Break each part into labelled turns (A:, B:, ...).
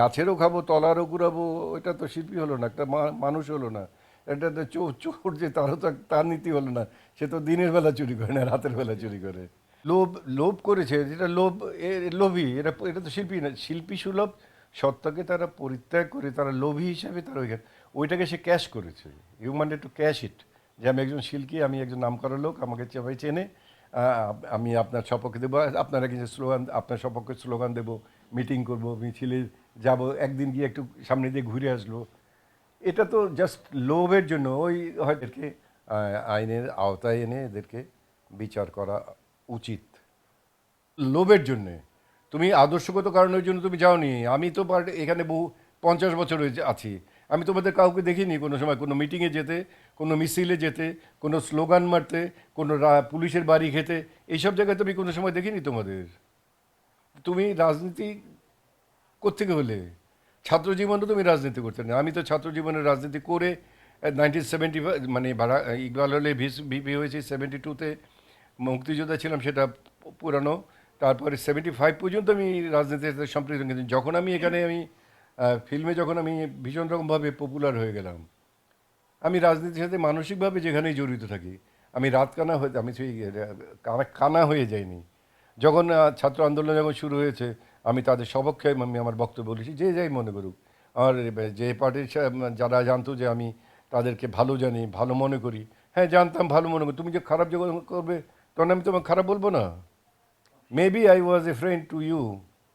A: গাছেরও খাব, তলারও ঘুরাবো এটা তো শিল্পী হলো না, একটা মানুষ হলো না। এটা তো চোর চোর যে তারও তো তার নীতি হলো না, সে তো দিনের বেলা চুরি করে না, রাতের বেলা চুরি করে। লোভ লোভ করেছে, যেটা লোভ লোভী, এটা এটা তো শিল্পী না, শিল্পী সুলভ সত্তাকে তারা পরিত্যাগ করে, তারা লোভী হিসাবে তারা ওইখানে, ওইটাকে সে ক্যাশ করেছে। ইউ মানে টু ক্যাশ ইট যে আমি একজন শিল্পী, আমি একজন নামকরা লোক, আমাকে সবাই চেনে আমি আপনার সপক্ষে দেবো। আপনারা কিছু স্লোগান আপনার সপক্ষে স্লোগান দেবো মিটিং করব মিছিলে যাব একদিন গিয়ে একটু সামনে দিয়ে ঘুরে আসলো। এটা তো জাস্ট লোভের জন্য ওই হয়তো এদেরকে, আইনের আওতায় এনে এদেরকে বিচার করা উচিত। লোভের জন্যে। তুমি আদর্শগত কারণের জন্য তুমি যাওনি। আমি তো এখানে বহু পঞ্চাশ বছর আছি। আমি তোমাদের কাউকে দেখিনি কোনো সময়, কোনো মিটিংয়ে যেতে, কোনো মিছিলে যেতে, কোনো স্লোগান মারতে, কোনো পুলিশের বাড়ি খেতে, এইসব জায়গায় তুমি কোনো সময় দেখিনি তোমাদের। তুমি রাজনীতি কোত্থেকে হলে? ছাত্র জীবনে তুমি রাজনীতি করতে না। আমি তো ছাত্র জীবনে রাজনীতি করে নাইনটিন সেভেন্টি মানে ভাড়া, ইকবাল হলে ভিপি হয়েছি সেভেন্টি টুতে মুক্তিযোদ্ধা ছিলাম, সেটা পুরানো। তারপরে সেভেন্টি ফাইভ পর্যন্ত আমি রাজনীতিতে সম্পৃক্ত, কিন্তু যখন আমি এখানে আমি ফিল্মে যখন আমি ভীষণ রকমভাবে পপুলার হয়ে গেলাম, আমি রাজনীতির সাথে মানসিকভাবে যেখানেই জড়িত থাকি, আমি রাত কানা হয়ে, আমি সেই কানা হয়ে যাইনি। যখন ছাত্র আন্দোলন যখন শুরু হয়েছে, আমি তাদের সপক্ষে আমি আমার বক্তব্য বলেছি, যে যাই মনে করুক। আমার যে পার্টির যারা জানতো যে আমি তাদেরকে ভালো জানি, ভালো মনে করি হ্যাঁ জানতাম, ভালো মনে করি। তুমি যে খারাপ যখন করবে, তখন আমি তোমাকে খারাপ বলব না। Maybe I was a friend to you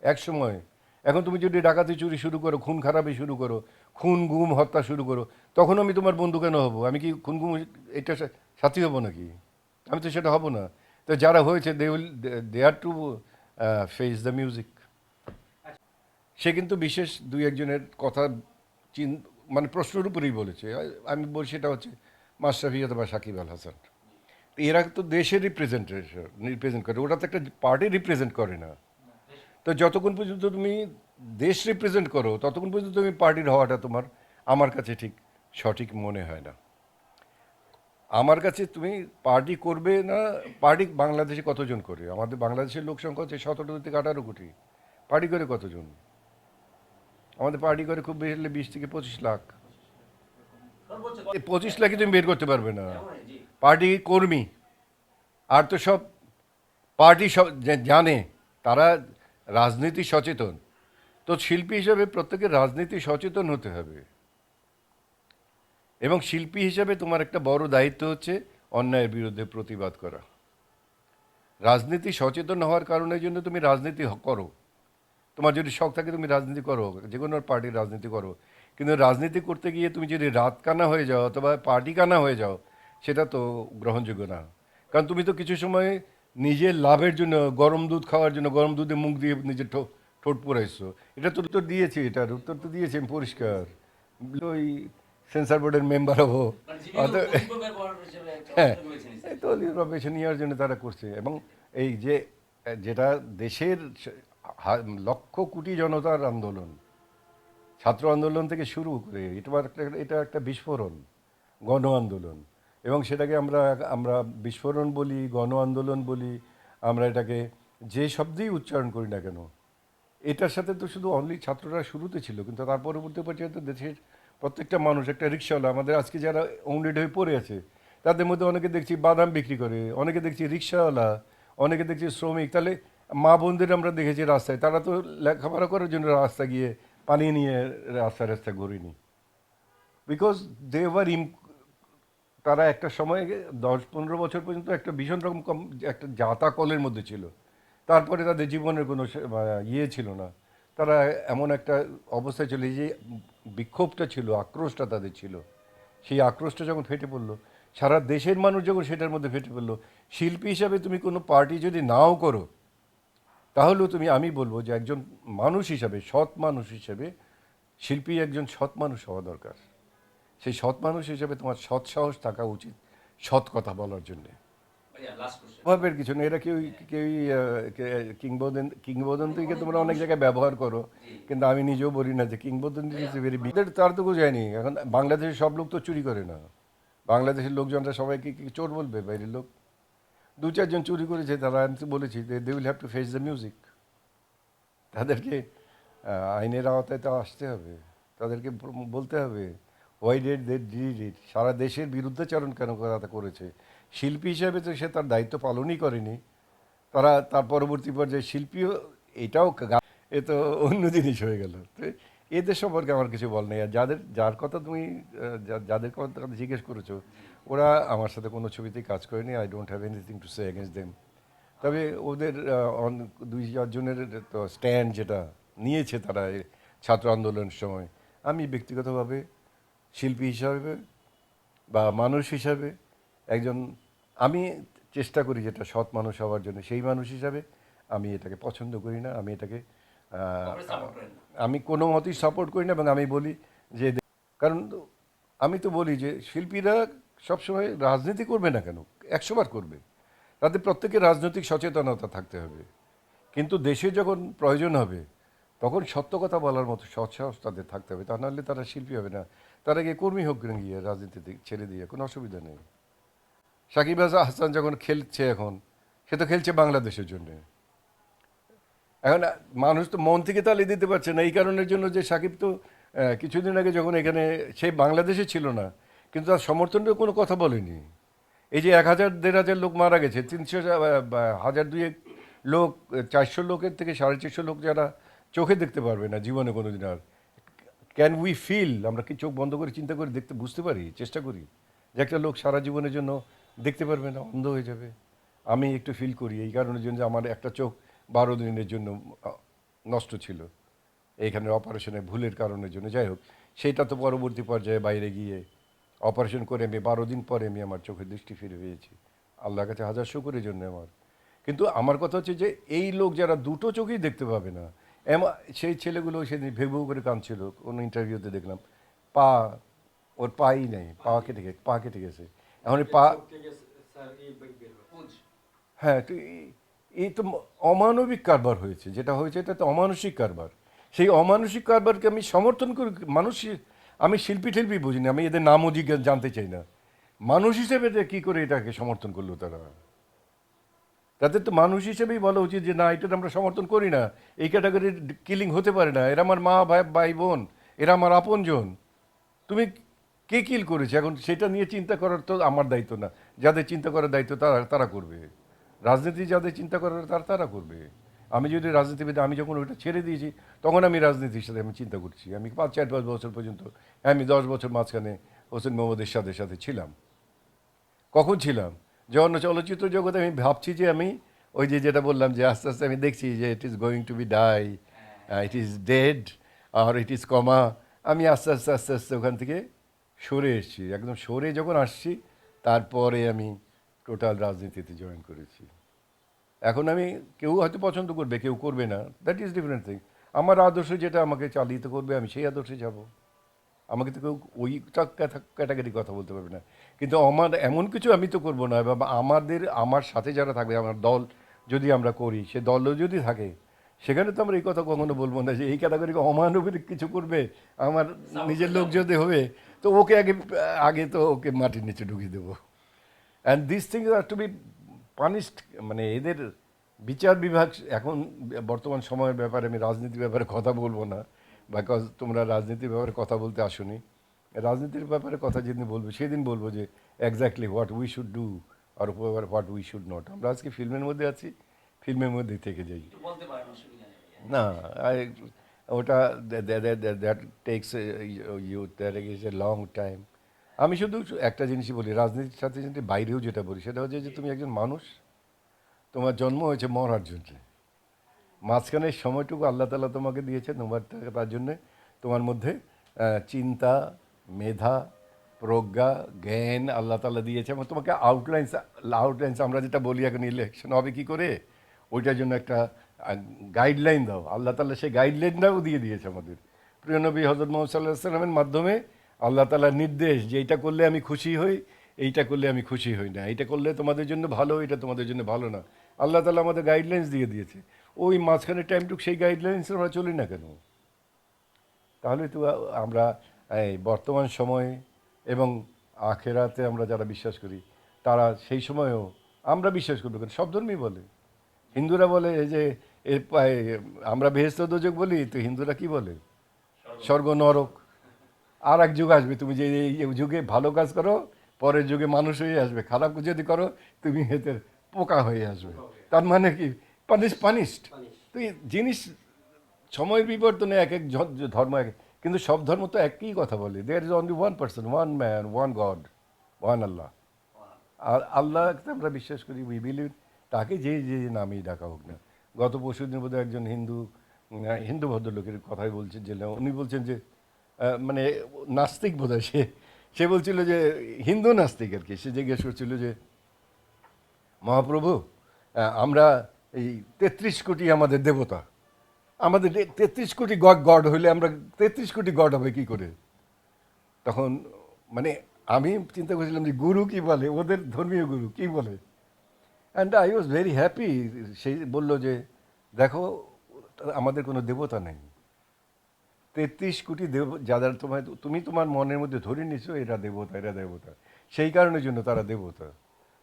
A: এক সময়। এখন তুমি যদি ডাকাতি চুরি শুরু করো, খুন খারাপি শুরু করো, খুন, গুম, হত্যা শুরু করো তখন আমি তোমার বন্ধু কেন হব? আমি কি খুন, গুম, এটা সাথী হব নাকি? আমি তো সেটা হব না। তো যারা হয়েছে they will they are to face the music সে কিন্তু বিশেষ দুই একজনের কথা চিন মানে প্রশ্নের উপরেই বলেছে। আমি বলছি সেটা হচ্ছে মাশরাফি অথবা সাকিব আল হাসান। এরা তো দেশের রিপ্রেজেন্টেশন রিপ্রেজেন্ট করে। ওরা তো একটা পার্টি রিপ্রেজেন্ট করে না। তো যতক্ষণ পর্যন্ত তুমি দেশ রিপ্রেজেন্ট করো, ততক্ষণ পর্যন্ত তুমি পার্টির হওয়াটা তোমার, আমার কাছে ঠিক সঠিক মনে হয় না। আমার কাছে তুমি পার্টি করবে না পার্টি বাংলাদেশে কতজন করে? আমাদের বাংলাদেশের লোক সংখ্যা হচ্ছে সতেরো থেকে আঠারো কোটি। পার্টি করে কতজন? আমাদের পার্টি করে খুব বেশি হলে বিশ থেকে পঁচিশ লাখ। পঁচিশ লাখই তুমি বের করতে পারবে না। পার্টি কর্মী। আর তো সব পার্টি সব জানে, তারা রাজনীতি সচেতন। তো শিল্পী হিসাবে প্রত্যেকে রাজনীতি সচেতন হতে হবে। এবং শিল্পী হিসাবে তোমার একটা বড় দায়িত্ব হচ্ছে অন্যায়ের বিরুদ্ধে প্রতিবাদ করা। রাজনীতি সচেতন হওয়ার কারণের জন্য তুমি রাজনীতি করো। তোমার যদি শখ থাকে তুমি রাজনীতি করো যে কোনো পার্টির রাজনীতি করো। কিন্তু রাজনীতি করতে গিয়ে তুমি যদি রাত কানা হয়ে যাও অথবা পার্টি কানা হয়ে যাও, সেটা তো গ্রহণযোগ্য না। কারণ তুমি তো কিছু সময় নিজের লাভের জন্য গরম দুধ খাওয়ার জন্য গরম দুধে মুখ দিয়ে নিজের ঠোঁট পুরাইছো। এটা তো উত্তর দিয়েছি এটার উত্তর তো দিয়েছি আমি পরিষ্কার। ওই সেন্সার বোর্ডের মেম্বার হব। হ্যাঁ। তো ইউরোপেশন নেওয়ার জন্য তারা করছে। এবং এই যে যেটা দেশের লক্ষ কোটি জনতার আন্দোলন ছাত্র আন্দোলন থেকে শুরু করে এটা একটা এটা একটা বিস্ফোরণ গণ আন্দোলন। এবং সেটাকে আমরা আমরা বিস্ফোরণ বলি, গণ আন্দোলন বলি, আমরা এটাকে যে শব্দেই উচ্চারণ করি না কেন, এটার সাথে তো শুধু অনলি ছাত্ররা শুরুতে ছিল, কিন্তু তার পরবর্তী পর্যায়ে তো দেশের প্রত্যেকটা মানুষ, একটা রিক্সাওয়ালা আমাদের আজকে যারা ওন্ডেড হয়ে পড়ে আছে, তাদের মধ্যে অনেকে দেখছি বাদাম বিক্রি করে, অনেকে দেখছি রিক্সাওয়ালা অনেকে দেখছি শ্রমিক, তাহলে মা বোনদের আমরা দেখেছি রাস্তায়, তারা তো লেখাপড়া করার জন্য রাস্তা গিয়ে পানি নিয়ে রাস্তা রাস্তা ঘুরিনি বিকজ দে ওয়ার তারা একটা সময় দশ পনেরো বছর পর্যন্ত একটা ভীষণ রকম কম, একটা জাতা কলের মধ্যে ছিল। তারপরে তাদের জীবনের কোনো ইয়ে ছিল না। তারা এমন একটা অবস্থায় ছিল যে বিক্ষোভটা ছিল, আক্রোশটা তাদের ছিল। সেই আক্রোশটা যখন ফেটে পড়ল, সারা দেশের মানুষ যখন সেটার মধ্যে ফেটে পড়ল, শিল্পী হিসাবে তুমি কোনো পার্টি যদি নাও করো, তাহলেও তুমি, আমি বলব যে একজন মানুষ হিসাবে, সৎ মানুষ হিসাবে, শিল্পী একজন সৎ মানুষ হওয়া দরকার। সেই সৎ মানুষ হিসেবে তোমার সৎ সাহস থাকা উচিত সৎ কথা বলার জন্যে। অভাবের কিছু নেই এরা কেউ কেউই কিংবদন কিংবদন্তিকে তোমরা অনেক জায়গায় ব্যবহার করো কিন্তু আমি নিজেও বলি না যে কিংবদন্তি তার তো যায়নি এখন বাংলাদেশের সব লোক তো চুরি করে না। বাংলাদেশের লোকজনরা সবাইকে কি চোর বলবে বাইরের লোক? দু চারজন চুরি করেছে তারা আমি তো বলেছি they will have to face the music তাদেরকে আইনের আওতায় তো আসতে হবে তাদেরকে বলতে হবে why did they did it সারা দেশের বিরুদ্ধাচরণ কেন তারা করেছে? শিল্পী হিসাবে তো সে তার দায়িত্ব পালনই করেনি। তারা তার পরবর্তী পর্যায়ে শিল্পীও এটাও এ তো অন্য জিনিস হয়ে গেল। তো এদের সম্পর্কে আমার কিছু বল নেই। আর যাদের, যার কথা তুমি যাদের কথা জিজ্ঞেস করেছ, ওরা আমার সাথে কোনো ছবিতেই কাজ করেনি। I don't have anything to say against them তবে ওদের দুই চারজনের তো স্ট্যান্ড যেটা নিয়েছে তারা ছাত্র আন্দোলনের সময়। আমি ব্যক্তিগতভাবে শিল্পী হিসাবে বা মানুষ হিসাবে একজন আমি চেষ্টা করি যেটা সৎ মানুষ হওয়ার জন্য সেই মানুষ হিসাবে আমি এটাকে পছন্দ করি না আমি এটাকে আমি কোনো মতেই সাপোর্ট করি না এবং আমি বলি যে কারণ আমি তো বলি যে শিল্পীরা সবসময় রাজনীতি করবে না কেন? একশোবার করবে। তাদের প্রত্যেকের রাজনৈতিক সচেতনতা থাকতে হবে। কিন্তু দেশে যখন প্রয়োজন হবে তখন সত্য কথা বলার মতো সৎসাহস তাদের থাকতে হবে। তা নাহলে তারা শিল্পী হবে না। তারা গিয়ে কর্মী হোক গিয়ে রাজনীতিতে ছেড়ে দিয়ে, কোনো অসুবিধা নেই। সাকিব হাসান যখন খেলছে এখন, সে তো খেলছে বাংলাদেশের জন্য। এখন মানুষ তো মন থেকে তালি দিতে পারছে না, এই কারণের জন্য যে সাকিব তো কিছুদিন আগে যখন এখানে, সে বাংলাদেশে ছিল না, কিন্তু তার সমর্থনের কোনো কথা বলেনি। এই যে এক হাজার, দেড় হাজার লোক মারা গেছে, তিনশো হাজার দুয়েক লোক, চারশো লোকের থেকে সাড়ে চারশো লোক যারা চোখে দেখতে পারবে না জীবনে কোনো দিন আর। ক্যান উই ফিল আমরা কি চোখ বন্ধ করে চিন্তা করে দেখতে, বুঝতে পারি? চেষ্টা করি। যে একটা লোক সারা জীবনের জন্য দেখতে পারবে না, অন্ধ হয়ে যাবে। আমি একটু ফিল করি, এই কারণের জন্য আমার একটা চোখ বারো দিনের জন্য নষ্ট ছিল। এইখানে অপারেশনে ভুলের কারণের জন্য। যাই হোক, সেটা তো পরবর্তী পর্যায়ে বাইরে গিয়ে অপারেশন করে আমি বারো দিন পরে আমি আমার চোখের দৃষ্টি ফিরে পেয়েছি। আল্লাহর কাছে হাজার শুকুরের জন্য আমার। কিন্তু আমার কথা হচ্ছে যে, এই লোক যারা দুটো চোখেই দেখতে পাবে না সেই ছেলেগুলো সেদিন ভেবু করে কাঁদছিল কোনো ইন্টারভিউতে দেখলাম পা ওর পাই নেই পা কেটে গেছে পা কেটে গেছে। এখন পা হ্যাঁ তো এই- এই তো অমানবিক কারবার হয়েছে যেটা হয়েছে এটা তো অমানসিক কারবার। সেই অমানসিক কারবারকে আমি সমর্থন করি মানুষ আমি শিল্পী টিল্পী বুঝিনি আমি এদের নামও জিজ্ঞেস জানতে চাই না। মানুষ হিসেবে কী করে এটাকে সমর্থন করল তারা? তাদের তো মানুষ হিসেবেই বলা উচিত যে, না, এটা আমরা সমর্থন করি না। এই ক্যাটাগরির কিলিং হতে পারে না। এরা আমার মা, ভাই ভাই, বোন, এরা আমার আপনজন। তুমি কে কিল করেছে? এখন সেটা নিয়ে চিন্তা করার তো আমার দায়িত্ব না। যাদের চিন্তা করার দায়িত্ব তারা তারা করবে। রাজনীতি যাদের চিন্তা করার, তারা তারা করবে। আমি যদি রাজনীতিবিদ, আমি যখন ওইটা ছেড়ে দিয়েছি, তখন আমি রাজনীতির সাথে আমি চিন্তা করছি। আমি পাঁচ, চার পাঁচ বছর পর্যন্ত, আমি দশ বছর মাঝখানে হোসেন মোহাম্মদের সাথে সাথে ছিলাম। কখন ছিলাম? যখন চলচ্চিত্র জগতে আমি ভাবছি যে আমি ওই যে যেটা বললাম যে আস্তে আস্তে আমি দেখছি যে it is going to be die it is dead R it is coma আমি আস্তে আস্তে আস্তে আস্তে ওখান থেকে সরে এসেছি। একদম সরে যখন আসছি, তারপরে আমি টোটাল রাজনীতিতে জয়েন করেছি। এখন আমি কেউ হয়তো পছন্দ করবে, কেউ করবে না। দ্যাট ইজ ডিফারেন্ট থিং আমার আদর্শ যেটা আমাকে চালিত করবে, আমি সেই আদর্শে যাব। আমাকে তো কেউ ওইটা ক্যাটাগরি কথা বলতে পারবে না। কিন্তু আমার এমন কিছু আমি তো করব না বা আমাদের আমার সাথে যারা থাকবে আমার দল যদি আমরা করি সে দলও যদি থাকে সেখানে তো আমরা এই কথা কখনো বলব না যে এই ক্যাটাগরিকে অমানবিক কিছু করবে আমার নিজের লোক যদি হবে তো ওকে আগে আগে তো ওকে মাটির নিচে ঢুকিয়ে দেবো। And this things are to be punished মানে এদের বিচার বিভাগ এখন বর্তমান সময়ের ব্যাপারে আমি রাজনীতির ব্যাপারে কথা বলব না। বিকজ তোমরা রাজনীতির ব্যাপারে কথা বলতে আসোনি। রাজনীতির ব্যাপারে কথা যেদিন বলব সেদিন বলব যে exactly what we should do R what we should not আমরা আজকে ফিল্মের মধ্যে আছি ফিল্মের মধ্যে থেকে যাই। না ওটা that takes you that is a long time আমি শুধু একটা জিনিসই বলি রাজনীতির সাথে সাথে বাইরেও যেটা বলি সেটা হচ্ছে যে তুমি একজন মানুষ তোমার জন্ম হয়েছে মরার জন্যে। মাঝখানের সময়টুকু আল্লাহ তালা তোমাকে দিয়েছে তোমার তার জন্যে তোমার মধ্যে চিন্তা, মেধা, প্রজ্ঞা, জ্ঞান আল্লাহ তালা দিয়েছে এবং তোমাকে আউটলাইন্স আউটলাইন্স আমরা যেটা বলি এখন ইলেকশন হবে কী করে? ওইটার জন্য একটা গাইডলাইন দাও। আল্লাহ তালা সেই গাইডলাইনটাও দিয়ে দিয়েছে আমাদের। প্রিয় নবী হজরত মোহাম্মদ সাল্লাহ সাল্লামের মাধ্যমে আল্লাহ তালার নির্দেশ যে এইটা করলে আমি খুশি হই, এইটা করলে আমি খুশি হই না। এইটা করলে তোমাদের জন্য ভালো, এটা তোমাদের জন্য ভালো না। আল্লাহ তালা আমাদের গাইডলাইন্স দিয়ে দিয়েছে। ওই মাঝখানে টাইমটুকু সেই গাইডলাইন্স আমরা চলি না কেন? তাহলে তো আমরা, এই বর্তমান সময়ে এবং আখেরাতে আমরা যারা বিশ্বাস করি, তারা সেই সময়েও আমরা বিশ্বাস করব কেন? সব ধর্মই বলে। হিন্দুরা বলে এই যে আমরা বেহেস্ত দোজক বলি, তো হিন্দুরা কি বলে? স্বর্গ নরক। আর এক যুগ আসবে, তুমি যে এই যুগে ভালো কাজ করো, পরের যুগে মানুষ হয়ে আসবে, খারাপ যদি করো, তুমি এতে পোকা হয়ে আসবে। তার মানে কি? পানিশ পানিশড তো জিনিস সময় বিবর্তনে এক এক ধর্ম এক কিন্তু সব ধর্ম তো একই কথা বলে। There is only one person one man one god one Allah আর আল্লাহকে আমরা বিশ্বাস করি উই বিলিভ তাকে যে যে নামেই ডাকা হোক না। গত পরশু দিন বোধহয় একজন হিন্দু হিন্দু ভদ্রলোকের কথাই বলছেন যে উনি বলছেন যে মানে নাস্তিক বোধহয় সে সে বলছিল যে হিন্দু নাস্তিক আর কি। সে জিজ্ঞেস করছিল যে মহাপ্রভু আমরা এই তেত্রিশ কোটি আমাদের দেবতা। আমাদের তেত্রিশ কোটি গড গড হইলে আমরা তেত্রিশ কোটি গড হবে কি করে? তখন মানে আমি চিন্তা করেছিলাম যে গুরু কি বলে? ওদের ধর্মীয় গুরু কি বলে? And I was very happy সেই বলল যে, দেখো, আমাদের কোনো দেবতা নেই। তেত্রিশ কোটি দেব, যাদের তোমায়, তুমি তোমার মনের মধ্যে ধরে নিছো, এরা দেবতা এরা দেবতা। সেই কারণের জন্য তারা দেবতা।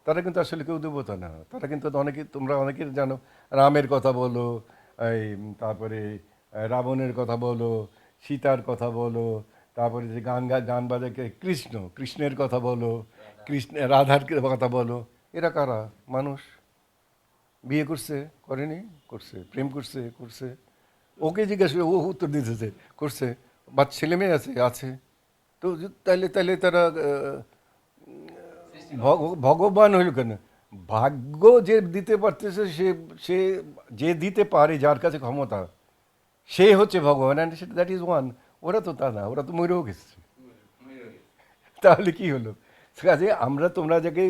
A: তারা কিন্তু আসলে কেউ দেবতা না। তারা কিন্তু অনেকে, তোমরা অনেকে জানো, রামের কথা বলো, এই, তারপরে রাবণের কথা বলো, সীতার কথা বলো, তারপরে যে গান গান বাজে কে- কৃষ্ণ, কৃষ্ণের কথা বলো, কৃষ্ণ, রাধার কথা বলো, এরা কারা? মানুষ। বিয়ে করছে, করেনি, করছে, প্রেম করছে করছে। ওকে জিজ্ঞেস ও উত্তর দিতেছে, করছে বা ছেলে মেয়ে আছে আছে। তো তাইলে তাইলে তারা ভগবান হইল কেন? ভাগ্য যে দিতে পারতেছে, সে সে যে দিতে পারে, যার কাছে ক্ষমতা, সে হচ্ছে ভগবান অ্যান্ড দ্যাট ইজ ওয়ান ওরা তো তা না, ওরা তো মরেও গেছে। তাহলে কি হলো? কাজে আমরা, তোমরা যাকে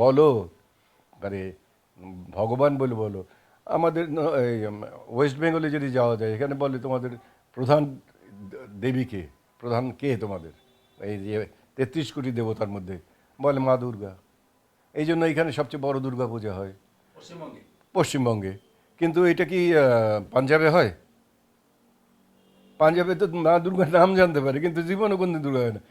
A: বলো মানে ভগবান বলে বলো, আমাদের ওয়েস্ট বেঙ্গলে যদি যাওয়া যায়, এখানে বলে তোমাদের প্রধান দেবীকে, প্রধান কে তোমাদের? এই যে তেত্রিশ কোটি দেবতার মধ্যে। বলে মা দুর্গা। এই জন্য এখানে সবচেয়ে বড় দুর্গা পূজা হয়।
B: পশ্চিমবঙ্গে?
A: পশ্চিমবঙ্গে। কিন্তু এটা কি পাঞ্জাবে হয়? পাঞ্জাবে তো মা দুর্গার নাম জানতে পারে কিন্তু জীবনে কোন দিন দুর্গা হয় না।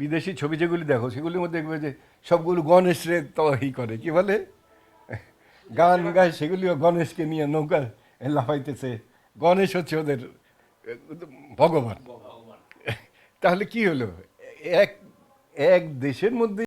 A: বিদেশি ছবি যেগুলি দেখো সেগুলির মধ্যে দেখবে যে সবগুলো গণেশরে তহি করে। কি বলে? গান গায় সেগুলিও গণেশকে নিয়ে নৌকা লাফাইতেছে। গণেশ হচ্ছে ওদের
B: ভগবান।
A: তাহলে কি হলো? এক এক দেশের মধ্যে